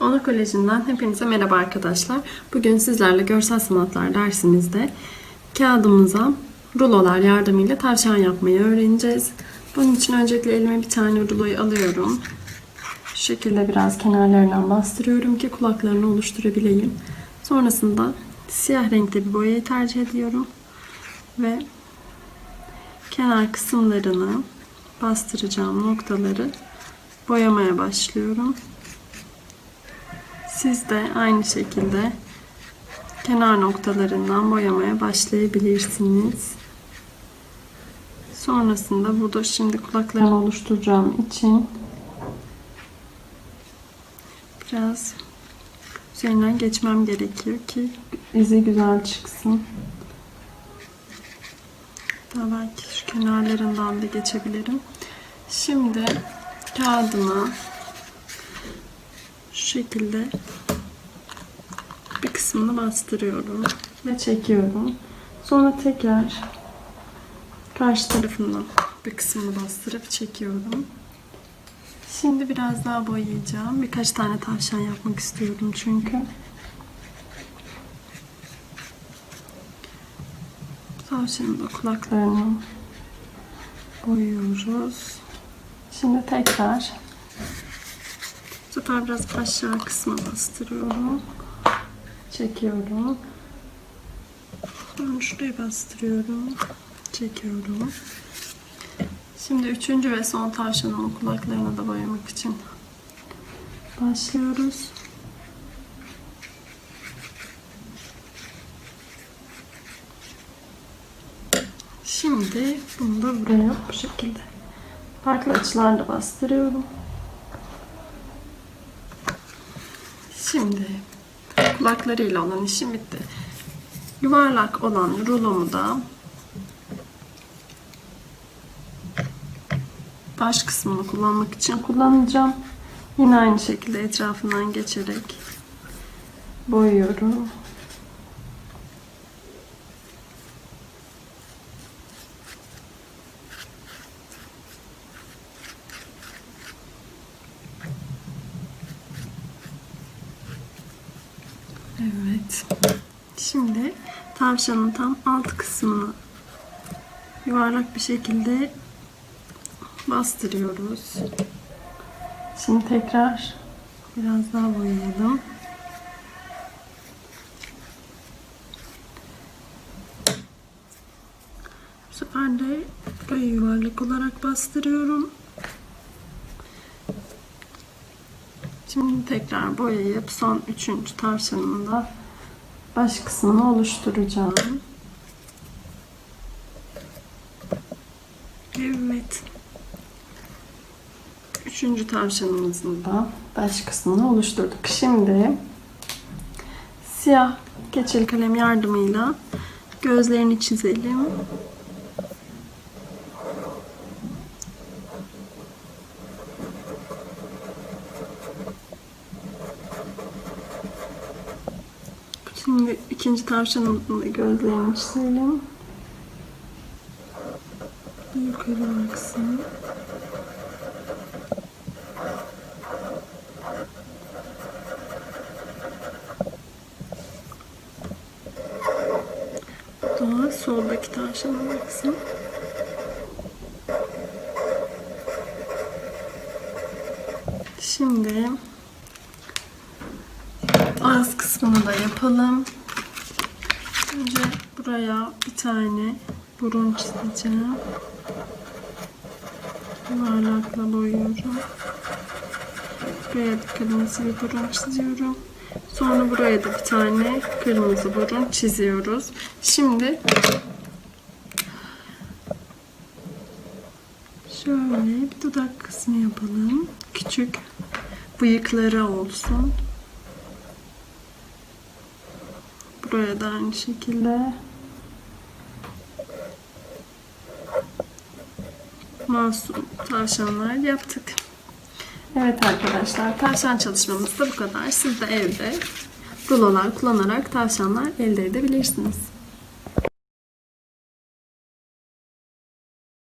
Ona Koleji'nden hepinize merhaba arkadaşlar. Bugün sizlerle görsel sanatlar dersimizde kağıdımıza rulolar yardımıyla tavşan yapmayı öğreneceğiz. Bunun için öncelikle elime bir tane ruloyu alıyorum. Şu şekilde biraz kenarlarından bastırıyorum ki kulaklarını oluşturabileyim. Sonrasında siyah renkte bir boyayı tercih ediyorum. Ve kenar kısımlarını bastıracağım noktaları boyamaya başlıyorum. Siz de aynı şekilde kenar noktalarından boyamaya başlayabilirsiniz. Sonrasında burada şimdi kulaklarını oluşturacağım için biraz üzerinden geçmem gerekiyor ki izi güzel çıksın. Daha belki şu kenarlarından da geçebilirim. Şimdi kağıdıma şu şekilde bir kısmını bastırıyorum ve çekiyorum. Sonra tekrar karşı tarafından bir kısmını bastırıp çekiyorum. Şimdi biraz daha boyayacağım. Birkaç tane tavşan yapmak istiyorum çünkü. Tavşanın da kulaklarını boyuyoruz. Şimdi tekrar bu sefer biraz aşağı kısma bastırıyorum. Çekiyorum. Ben şuraya bastırıyorum. Çekiyorum. Şimdi üçüncü ve son tavşanımın kulaklarını da boyamak için başlıyoruz. Şimdi bunu da buraya bu şekilde farklı açılarla bastırıyorum. Şimdi kulaklarıyla olan işim bitti. Yuvarlak olan rulomu da baş kısmını kullanmak için kullanacağım. Yine aynı şekilde etrafından geçerek boyuyorum. Evet. Şimdi tavşanın tam alt kısmını yuvarlak bir şekilde bastırıyoruz. Şimdi tekrar biraz daha boyayalım. Bu sefer de burayı yuvarlak olarak bastırıyorum. Şimdi tekrar boyayıp son üçüncü tavşanın da baş kısmını oluşturacağım. Evet. Üçüncü tavşanımızın da baş kısmını oluşturduk. Şimdi siyah keçeli kalem yardımıyla gözlerini çizelim. Şimdi ikinci tavşanımızın da gözlerini çizelim. Yukarı baksın. Daha soldaki tavşana baksın. Şimdi ağız kısmını da yapalım. Önce buraya bir tane burun çizeceğim. Yuvarlakla boyuyorum. Buraya kırmızı bir burun çiziyorum. Sonra buraya da bir tane kırmızı burun çiziyoruz. Şimdi şöyle bir dudak kısmı yapalım. Küçük bıyıkları olsun. Buraya da aynı şekilde masum tavşanlar yaptık. Evet arkadaşlar tavşan çalışmamız da bu kadar. Siz de evde rulolar kullanarak tavşanlar elde edebilirsiniz.